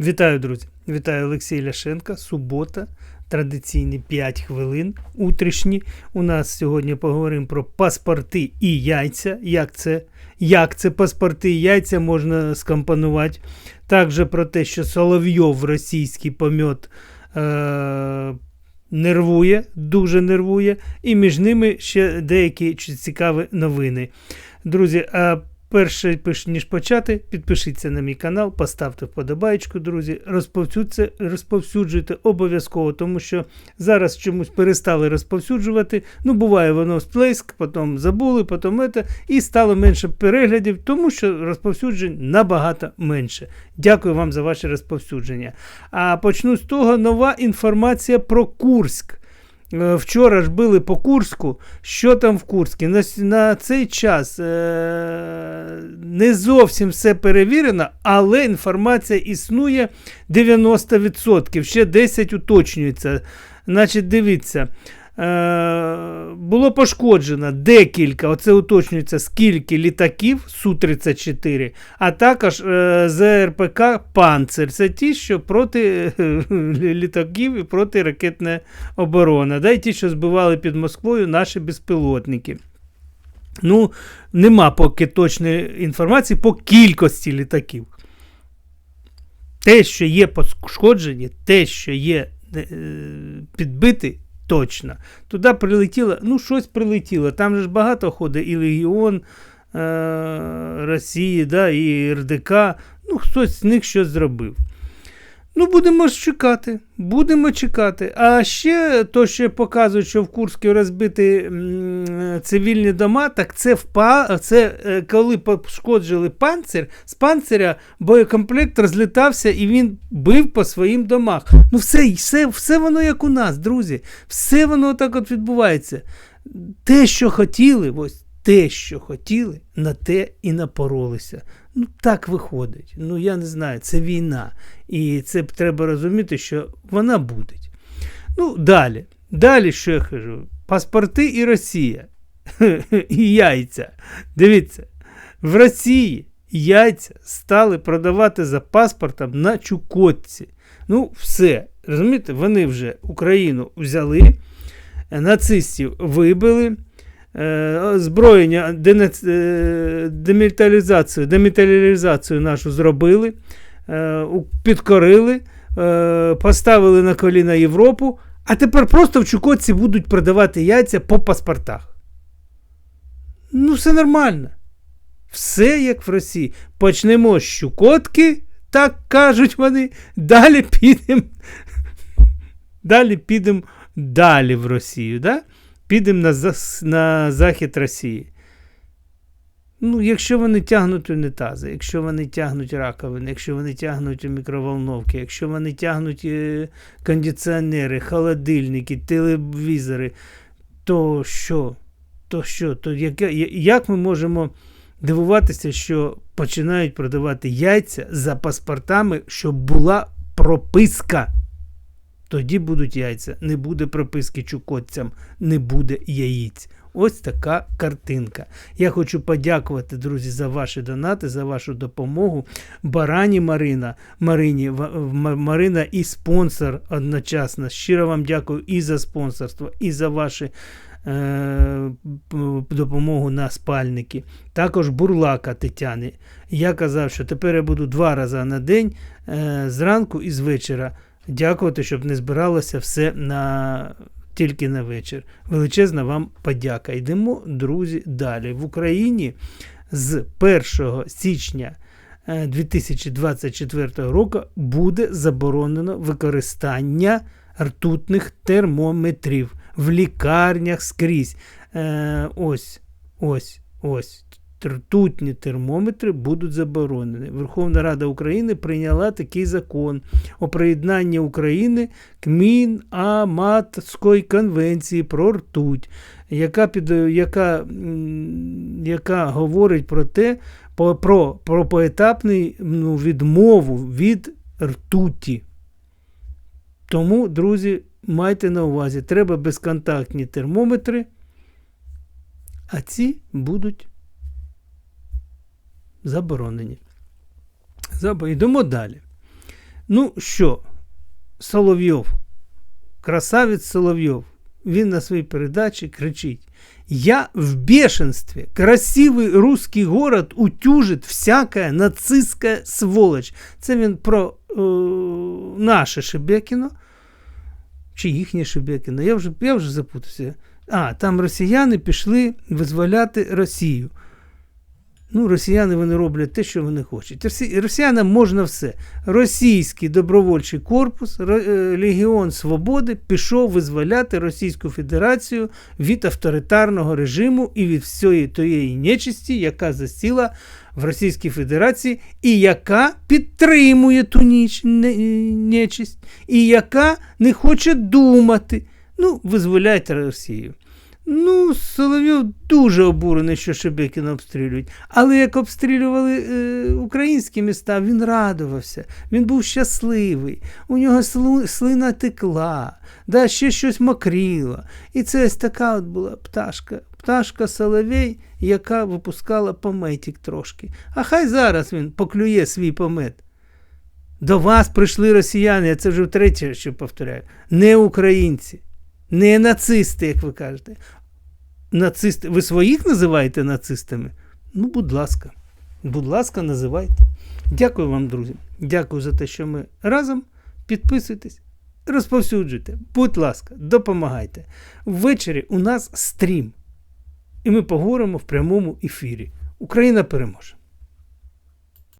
Вітаю, друзі! Вітаю Олексій Ляшенка. Субота. Традиційні 5 хвилин утрішні. У нас сьогодні поговоримо про паспорти і яйця. Як це як це паспорти і яйця можна скомпонувати. Також про те, що Соловйов російський помет е- нервує, дуже нервує. І між ними ще деякі цікаві новини. Друзі, а Перше, ніж почати, підпишіться на мій канал, поставте вподобайку, друзі, розповсюдьте, розповсюджуйте обов'язково, тому що зараз чомусь перестали розповсюджувати. Ну, буває, воно сплеск, потім забули, потім це, і стало менше переглядів, тому що розповсюджень набагато менше. Дякую вам за ваше розповсюдження. А почну з того, нова інформація про Курськ. Е, вчора ж били по Курську. Що там в Курську? На на цей час е, не зовсім все перевірено, але інформація існує 90%. Ще 10 уточнюється. Значить, дивіться. Е, було пошкоджено декілька, оце уточнюється, скільки літаків Су-34, а також е, ЗРПК Панцер. Це ті, що проти е, літаків і проти ракетна оборона. Да, і ті, що збивали під Москвою наші безпілотники. Ну, Нема поки точної інформації по кількості літаків. Те, що є пошкоджені, те, що є підбитий, точно. Туди прилетіло, ну, щось прилетіло. Там же ж багато ходить і Легіон е- Росії, да, і РДК. Ну, хтось з них щось зробив. Ну, будемо чекати. Будемо чекати. А ще то, що показують, що в Курську розбиті цивільні дома, так це впа... це е, коли пошкоджили панцир, з панциря боєкомплект розлітався і він бив по своїм домах. Ну, все, все, все воно як у нас, друзі. Все воно так от відбувається. Те, що хотіли, ось те, що хотіли, на те і напоролися. Ну, так виходить. Ну, я не знаю, це війна. І це треба розуміти, що вона буде. Ну, далі. Далі, що я кажу? Паспорти і Росія. І яйця. Дивіться, в Росії яйця стали продавати за паспортом на Чукотці. Ну, все. Розумієте, вони вже Україну взяли, нацистів вибили. Е, озброєння, е, демілітаризацію, демілітаризацію нашу зробили, е, підкорили, поставили на коліна Європу, а тепер просто в Чукотці будуть продавати яйця по паспортах. Ну, все нормально. Все як в Росії. Почнемо з Чукотки, так кажуть вони, далі підемо далі підемо далі в Росію. Да? Підемо на на захід Росії. Ну, Якщо вони тягнуть унітази, якщо вони тягнуть раковини, якщо вони тягнуть мікроволновки, якщо вони тягнуть е, кондиціонери, холодильники, телевізори, то що? То що? То як, як ми можемо дивуватися, що починають продавати яйця за паспортами, щоб була прописка? Тоді будуть яйця. Не буде прописки чукотцям, не буде яїць. Ось така картинка. Я хочу подякувати, друзі, за ваші донати, за вашу допомогу. Барані Марина, Марині, Марина і спонсор одночасно. Щиро вам дякую і за спонсорство, і за ваші. Е, допомогу на спальники. Також бурлака Тетяни. Я казав, що тепер я буду два рази на день е, зранку і з вечора дякувати, щоб не збиралося все на. Тільки на вечір. Величезна вам подяка. Йдемо, друзі, далі. В Україні з 1 січня 2024 е, року буде заборонено використання ртутних термометрів в лікарнях скрізь. Е, Ось, ось, ось ртутні термометри будуть заборонені. Верховна Рада України прийняла такий закон о приєднанні України к Мінаматської конвенції про ртуть, яка під, яка, яка говорить про те, про, про поетапну ну, відмову від ртуті. Тому, друзі, майте на увазі, треба безконтактні термометри, а ці будуть заборонені. Йдемо далі. Ну що, Соловйов, красавець Соловйов, він на своїй передачі кричить: Я в бешенстве. Красивий русский город утюжит всякая нацистська сволочь. Це він про е, наше Шебекіно. Чи їхнє Шебекіно? Я вже, я вже запутався. А, там росіяни пішли визволяти Росію. Ну, росіяни вони роблять те, що вони хочуть. Росі... Росіянам можна все. Російський добровольчий корпус, е, Легіон Свободи пішов визволяти Російську Федерацію від авторитарного режиму і від всієї тієї нечисті, яка засіла в Російській Федерації, і яка підтримує ту ніч... нечисть, і яка не хоче думати. Ну, визволяйте Росію. Ну, Соловйов дуже обурений, що Шебекіна обстрілюють. Але як обстрілювали е, українські міста, він радувався, він був щасливий, у нього слина текла, да, ще щось мокріло. І це ось така от була пташка. Пташка Соловей, яка випускала пометик трошки. А хай зараз він поклює свій помет. До вас прийшли росіяни, я це вже втретє, що повторяю, не українці. Не нацисти, як ви кажете. Нацисти. Ви своїх називаєте нацистами? Ну, будь ласка. Будь ласка, називайте. Дякую вам, друзі. Дякую за те, що ми разом. Підписуйтесь, розповсюджуйте. Будь ласка, допомагайте. Ввечері у нас стрім. І ми поговоримо в прямому ефірі. Україна переможе!